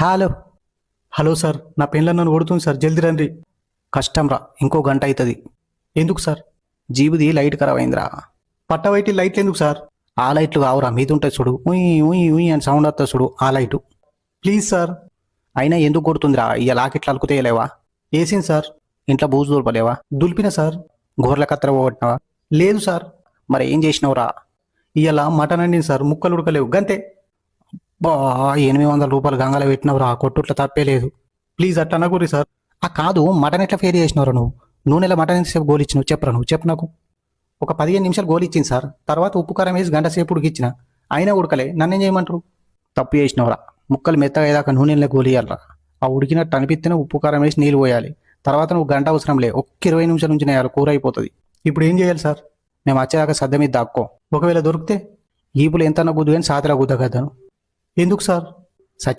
Hello. Hello sir నా పెళ్ళ నన్ను కొడుతుంది సార్. జల్దీ రండి. కష్టం రా ఇంకో గంట అవుతుంది ఎందుకు సార్? జీబుది లైట్ ఖరాబ్ అయిందిరా. పట్టవైటి లైట్లు ఎందుకు సార్? ఆ లైట్లు కావురా మీద ఉంటాయి చూడు. ఉయ్ ఉయ్ ఉయ్ అని సౌండ్ వస్తుంది చూడు ఆ లైటు. Please sir. అయినా ఎందుకు కొడుతుందిరా? ఇక లాకెట్లు అలుకుతేయలేవా వేసింది సార్. ఇంట్లో బూజు దొరపలేవా దులిపిన సార్. గోర్ల కత్తెర పోగొట్టినావా? లేదు సార్. మరి ఏం చేసినావురా? ఇవాళ మటన్ అండింది సార్. ముక్కలు ఉడకలేవు. గంతే. బా ఎనిమిది వందల రూపాయలు గంగలో ఆ కొట్టుట్ల తప్పే లేదు. ప్లీజ్ అట్లా అనకూరి సార్. ఆ కాదు మటన్ ఎట్లా ఫేర్ చేసినవరా నువ్వు? నూనెలో మటన్ ఎంతసేపు గోలు ఇచ్చినావు? చెప్పరా నువ్వు? చెప్పు నాకు. ఒక పదిహేను నిమిషాలు గోలు ఇచ్చింది సార్. తర్వాత ఉప్పు కారం వేసి గంట సేపు ఉడికిచ్చిన. అయినా ఉడకలే. నన్నేం చేయమంటారు? తప్పు చేసినవరా. ముక్కలు మెత్తగా అయ్యాక నూనెలో గోలియాలరా ఆ ఉడికినట్టు అనిపిస్తేనే ఉప్పు కారం వేసి నీళ్ళు పోయాలి. తర్వాత నువ్వు గంట అవసరం లే. ఒక్క ఇరవై నిమిషాల నుంచి నేయాలి కూర అయిపోతుంది. ఇప్పుడు ఏం చేయాలి సార్? మేము వచ్చేదాకా సద్ద మీద దాక్కో. ఒకవేళ దొరికితే ఈపులు ఎంత గుద్దు కానీ సాతిలా గుద్దగద్దాను ఎందుకు సార్? చచ్చి